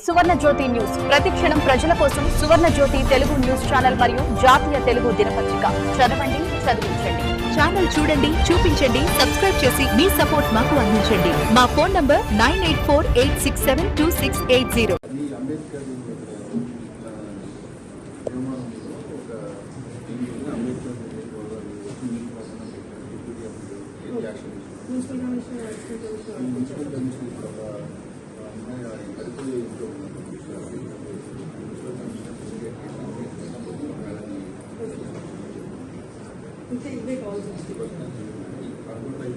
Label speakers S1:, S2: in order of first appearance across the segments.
S1: సువర్ణ జ్యోతి news ప్రతిక్షణం ప్రజల కోసం సువర్ణ జ్యోతి తెలుగు న్యూస్ ఛానల్ మరియు జాతీయ తెలుగు దినపత్రిక. చదవండి చదివించండి. ఛానల్ చూడండి చూపించండి సబ్స్క్రైబ్ చేసి మీ సపోర్ట్ మాకు అందించండి. మా phone number nine eight four eight six seven two six eight zero.
S2: Municipal commissioner municipal commissioner ఒక అమ్మాయి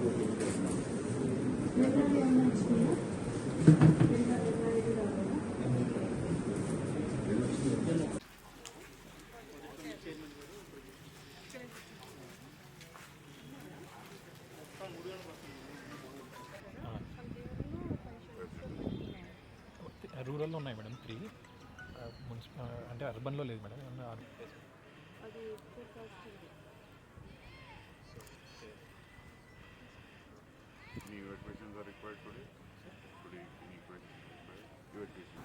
S3: రూరల్లో ఉన్నాయి మేడం త్రీ మున్సిపల్ అంటే అర్బన్లో లేదు మేడం ఏమన్నా అర్-
S4: Any evacuations are required today? Today, any evacuations required? Evacuation.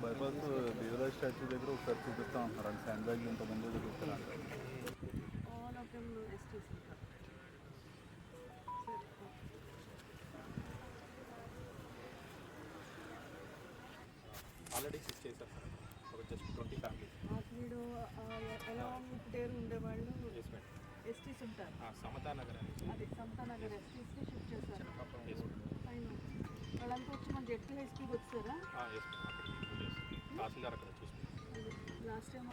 S5: Bypass Devaraj statue దగ్గర ఒకసారి చూపిస్తా ఉంటున్నారు శాండ్ బ్యాగ్ ఇంతమంది చూపిస్తారు
S6: ఆల్ ఆఫ్ దెమ్ ఎస్టీస్
S3: ఆల్రెడీ సిక్స్ చేశారు సార్ ఒక జస్ట్ ట్వంటీ ఫ్యామిలీస్
S6: వీడు ఎలా పేరు ఉండేవాళ్ళు?
S3: ఎస్ మేడం
S6: ఎస్టీస్ ఉంటారు
S3: సమతా నగర్
S6: అది సంతానగర్ ఎస్టీస్కి షిఫ్ట్
S3: ఎస్
S6: ఫైన్ వాళ్ళంతా వచ్చి మన జెడ్పీ హై స్కూల్కి వచ్చారా?
S3: ఎస్ తహసీల్దార్ అక్కడ చూసుకుంటాం
S6: లాస్ట్ టైం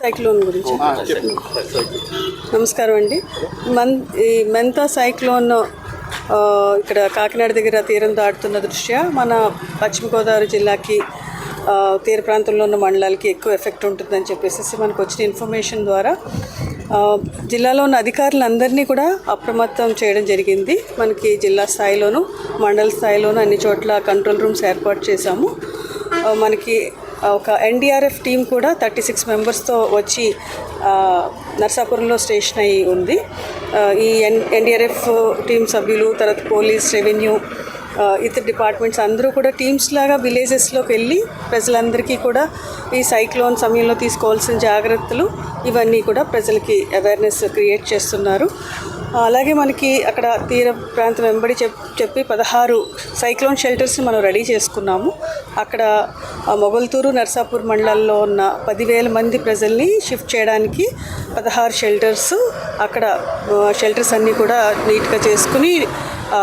S6: సైక్లోన్ గురించి. నమస్కారం అండి. మన్ ఈ మెంతా సైక్లోన్ ఇక్కడ కాకినాడ దగ్గర తీరం దాటుతున్న దృష్ట్యా మన పశ్చిమ గోదావరి జిల్లాకి తీర ప్రాంతంలో ఉన్న మండలాలకి ఎక్కువ ఎఫెక్ట్ ఉంటుందని చెప్పేసి మనకు వచ్చిన ఇన్ఫర్మేషన్ ద్వారా జిల్లాలో ఉన్న అధికారులందరినీ కూడా అప్రమత్తం చేయడం జరిగింది. మనకి జిల్లా స్థాయిలోను మండల స్థాయిలోను అన్ని చోట్ల కంట్రోల్ రూమ్స్ ఏర్పాటు చేశాము. మనకి ఒక ఎన్డీఆర్ఎఫ్ టీం కూడా థర్టీ సిక్స్ మెంబర్స్తో వచ్చి నర్సాపురంలో స్టేషన్ అయి ఉంది. ఈ ఎన్ ఎన్డీఆర్ఎఫ్ టీం సభ్యులు తర్వాత పోలీస్ రెవెన్యూ ఇతర డిపార్ట్మెంట్స్ అందరూ కూడా టీమ్స్ లాగా విలేజెస్లోకి వెళ్ళి ప్రజలందరికీ కూడా ఈ సైక్లోన్ సమయంలో తీసుకోవాల్సిన జాగ్రత్తలు ఇవన్నీ కూడా ప్రజలకి అవేర్నెస్ క్రియేట్ చేస్తున్నారు. అలాగే మనకి అక్కడ తీర ప్రాంతం వెంబడి చెప్ చెప్పి పదహారు సైక్లోన్ షెల్టర్స్ని మనం రెడీ చేసుకున్నాము. అక్కడ మొగల్తూరు నర్సాపూర్ మండలాల్లో ఉన్న పదివేల మంది ప్రజల్ని షిఫ్ట్ చేయడానికి పదహారు షెల్టర్స్ అక్కడ షెల్టర్స్ అన్నీ కూడా నీట్గా చేసుకుని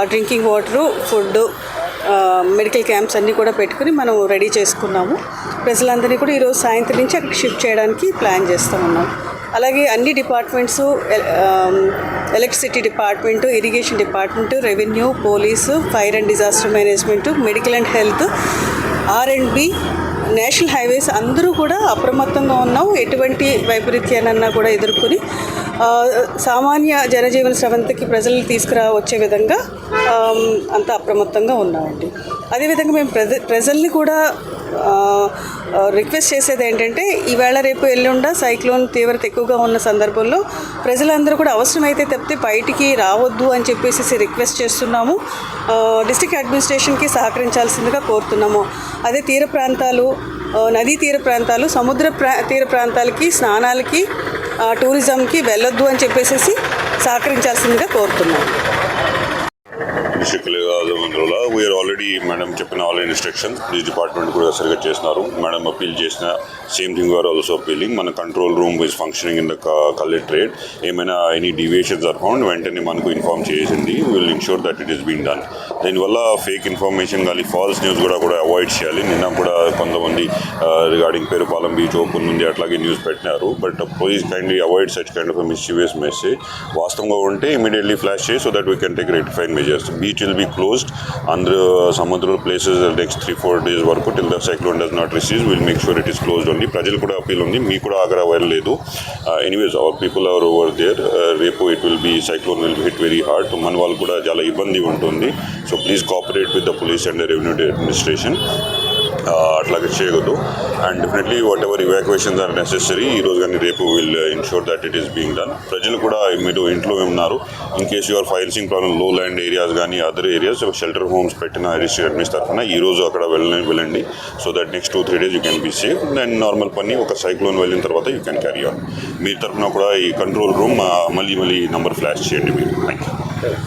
S6: drinking water food medical camps అన్నీ కూడా పెట్టుకుని మనం రెడీ చేసుకున్నాము. ప్రజలందరినీ కూడా ఈరోజు సాయంత్రం నుంచి అక్కడ షిఫ్ట్ చేయడానికి ప్లాన్ చేస్తూ ఉన్నాం అలాగే అన్ని departments electricity department irrigation department revenue police fire and disaster management medical and health R and B national highways అందరూ కూడా అప్రమత్తంగా ఉన్నాం ఎటువంటి వైపరీత్యానన్నా కూడా ఎదుర్కొని సామాన్య జనజీవన స్రవంతికి ప్రజల్ని తీసుకురా వచ్చే విధంగా అంత అప్రమత్తంగా ఉన్నామండి. అదేవిధంగా మేము ప్రజ ప్రజల్ని కూడా రిక్వెస్ట్ చేసేది ఏంటంటే ఈవేళ రేపు ఎల్లుండ సైక్లోన్ తీవ్రత ఎక్కువగా ఉన్న సందర్భంలో ప్రజలందరూ కూడా అవసరమైతే తప్పితే బయటికి రావద్దు అని చెప్పేసి రిక్వెస్ట్ చేస్తున్నాము. డిస్ట్రిక్ట్ అడ్మినిస్ట్రేషన్కి సహకరించాల్సిందిగా కోరుతున్నాము. అదే తీర ప్రాంతాలు నదీ తీర ప్రాంతాలు సముద్ర ప్రా తీర ప్రాంతాలకి స్నానాలకి టూరిజంకి వెళ్ళొద్దు అని చెప్పేసి సహకరించాల్సిందిగా కోరుతున్నాను.
S4: డిస్ట్రిక్ట్ అందువల్ల వీఆర్ ఆల్రెడీ మేడం చెప్పిన ఆల్ ఇన్స్ట్రక్షన్స్ పోలీస్ డిపార్ట్మెంట్ కూడా సరిగ్గా చేస్తున్నారు. మేడం అప్పీల్ చేసిన same thing are also appealing మన control room is functioning in the collectorate ఏమైనా ఎనీ డివియేషన్స్ ఆర్ ఫౌండ్ వెంటనే మనకు ఇన్ఫార్మ్ చేసింది. Will ensure that it is been done దీనివల్ల ఫేక్ ఇన్ఫర్మేషన్ కానీ ఫాల్స్ న్యూస్ కూడా కూడా అవాయిడ్ చేయాలి. నిన్న కూడా కొంతమంది రిగార్డింగ్ పేరుపాలెం బీచ్ ఓపెన్ ఉంది. అట్లాగే న్యూస్ పెట్టినారు. But please kindly avoid such kind of mischievous message వాస్తవంగా ఉంటే ఇమీడియట్లీ ఫ్లాష్ చేయి so that we can take rectifying measures be beach will be closed అందరు సముద్ర places next three four days వరకు till the cyclone does not recede will make sure it is closed only ప్రజలు కూడా appeal ఉంది. మీకు కూడా ఆగ్రా వెళ్ళలేదు anyways our people are over there రేపు it will be cyclone will hit very hard మన వాళ్ళు కూడా చాలా ఇబ్బంది ఉంటుంది. So please cooperate with the police and revenue administration అట్లాగే చేయకూడదు. And definitely whatever evacuations are necessary ఈ రోజు కానీ రేపు will ensure that it is being done ప్రజలు కూడా మీరు ఇంట్లో ఉన్నారు. ఇన్ కేస్ యువర్ ఫైల్సింగ్ ప్రాబ్లమ్లో ల్యాండ్ ఏరియాస్ కానీ అదర్ ఏరియాస్ షెల్టర్ హోమ్స్ పెట్టిన రిజిస్టర్ అడ్మినిస్ తరఫున ఈ రోజు అక్కడ వెళ్ళ వెళ్ళండి. So that next two three days you can be safe then normal పని ఒక సైక్లోన్ వెళ్ళిన తర్వాత యూ కెన్ క్యారీ ఆన్ మీ తరఫున కూడా ఈ కంట్రోల్ రూమ్ మళ్ళీ మళ్ళీ నంబర్ ఫ్లాష్ చేయండి మీరు. Thank you